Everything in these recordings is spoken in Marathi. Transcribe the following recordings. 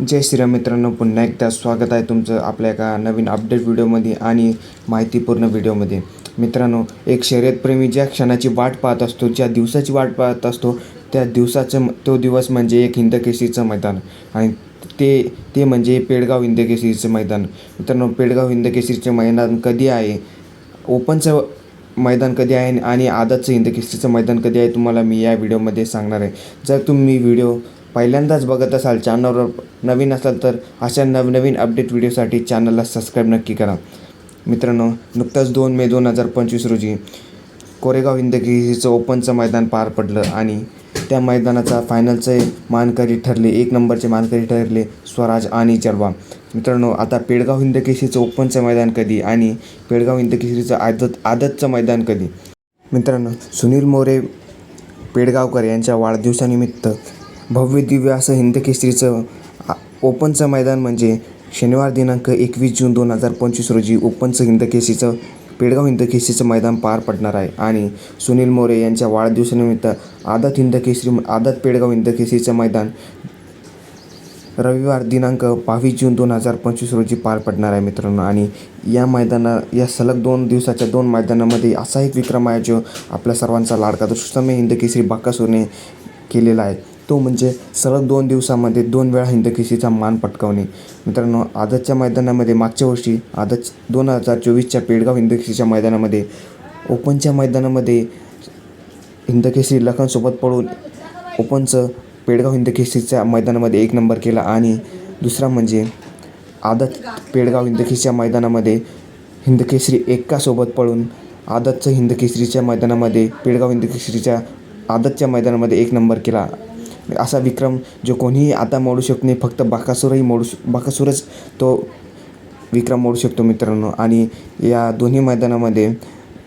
जय श्रीराम मित्रांनो पुन्हा एकदा स्वागत आहे तुमचं आपल्या एका नवीन अपडेट व्हिडिओमध्ये आणि माहितीपूर्ण व्हिडिओमध्ये मित्रांनो एक शर्यतप्रेमी ज्या क्षणाची वाट पाहत असतो ज्या दिवसाची वाट पाहत असतो त्या दिवसाचं तो दिवस म्हणजे एक हिंदकेसरीचं मैदान. आणि ते ते म्हणजे पेडगाव हिंदकेसरीचं मैदान. मित्रांनो पेडगाव हिंदकेसरीचं मैदान कधी आहे? ओपनचं मैदान कधी आहे? आणि आदतचं हिंदकेसरीचं मैदान कधी आहे? तुम्हाला मी या व्हिडिओमध्ये सांगणार आहे. जर तुम्ही व्हिडिओ पहिल्यांदाच बघत असाल चॅनलवर नवीन असाल तर अशा नवनवीन अपडेट व्हिडिओसाठी चॅनलला सबस्क्राईब नक्की करा. मित्रांनो नुकतंच दोन मे दोन हजार पंचवीस रोजी कोरेगाव हिंदकेसरीचं ओपनचं मैदान पार पडलं आणि त्या मैदानाचा फायनलचे मानकरी ठरले एक नंबरचे मानकरी ठरले स्वराज आणि जलवा. मित्रांनो आता पेडगाव हिंदकेसरीचं ओपनचं मैदान कधी आणि पेडगाव हिंदकेसरीचं आदत आदतचं मैदान कधी? मित्रांनो सुनील मोरे पेडगावकर यांच्या वाढदिवसानिमित्त भव्य दिव्य असं हिंदकेसरीचं ओपनचं मैदान म्हणजे शनिवार दिनांक एकवीस जून दोन हजार पंचवीस रोजी ओपनचं हिंदकेसरीचं पेडगाव हिंदकेसरीचं मैदान पार पडणार आहे. आणि सुनील मोरे यांच्या वाढदिवसानिमित्त आदत हिंदकेसरी आदत पेडगाव हिंदकेसरीचं मैदान रविवार दिनांक बावीस जून दोन हजार पंचवीस रोजी पार पडणार आहे मित्रांनो. आणि या मैदाना या सलग दोन दिवसाच्या दोन मैदानामध्ये असा एक विक्रम आहे जो आपल्या सर्वांचा लाडका दुष्टमे हिंदकेसरी बाकासूरने केलेला आहे. तो म्हणजे सलग दोन दिवसामध्ये दोन वेळा हिंदकेसरीचा मान पटकावणे. मित्रांनो आदतच्या मैदानामध्ये मागच्या वर्षी आजच दोन हजार चोवीसच्या पेडगाव हिंदकेसरीच्या मैदानामध्ये ओपनच्या मैदानामध्ये हिंदकेशरी लखनसोबत पळून ओपनचं पेडगाव हिंदकेशरीच्या मैदानामध्ये एक नंबर केला आणि दुसरा म्हणजे आदत पेडगाव हिंदकेसरीच्या मैदानामध्ये हिंदकेसरी एक्कासोबत पळून आदतचं हिंदकेसरीच्या मैदानामध्ये पेडगाव हिंदकेसरीच्या आदतच्या मैदानामध्ये एक नंबर केला. असा विक्रम जो कोणीही आता मोडू शकत नाही फक्त बाकासूरही मोडू श बाकासूरच तो विक्रम मोडू शकतो मित्रांनो. आणि या दोन्ही मैदानामध्ये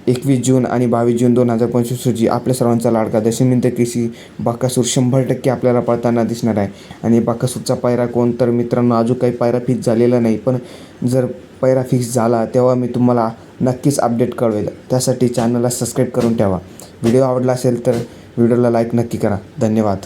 एकवीस जून आणि बावीस जून दोन हजार पंचवीस रोजी आपल्या सर्वांचा लाडका दशमिंत केसी बाकासूर शंभर टक्के आपल्याला पळताना दिसणार आहे. आणि बाकासूरचा पायरा कोण? तर मित्रांनो अजून काही पायरा फिक्स झालेला नाही पण जर पायरा फिक्स झाला तेव्हा मी तुम्हाला नक्कीच अपडेट कळवेल. त्यासाठी चॅनलला सबस्क्राईब करून ठेवा. व्हिडिओ आवडला असेल तर व्हिडिओला लाईक नक्की करा. धन्यवाद.